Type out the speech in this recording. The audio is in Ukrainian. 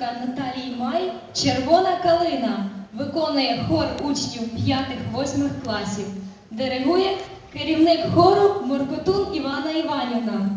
вчителька Наталії Май Червона калина виконує хор учнів 5-8 класів. Диригує керівник хору Моркотун Івана Іванівна.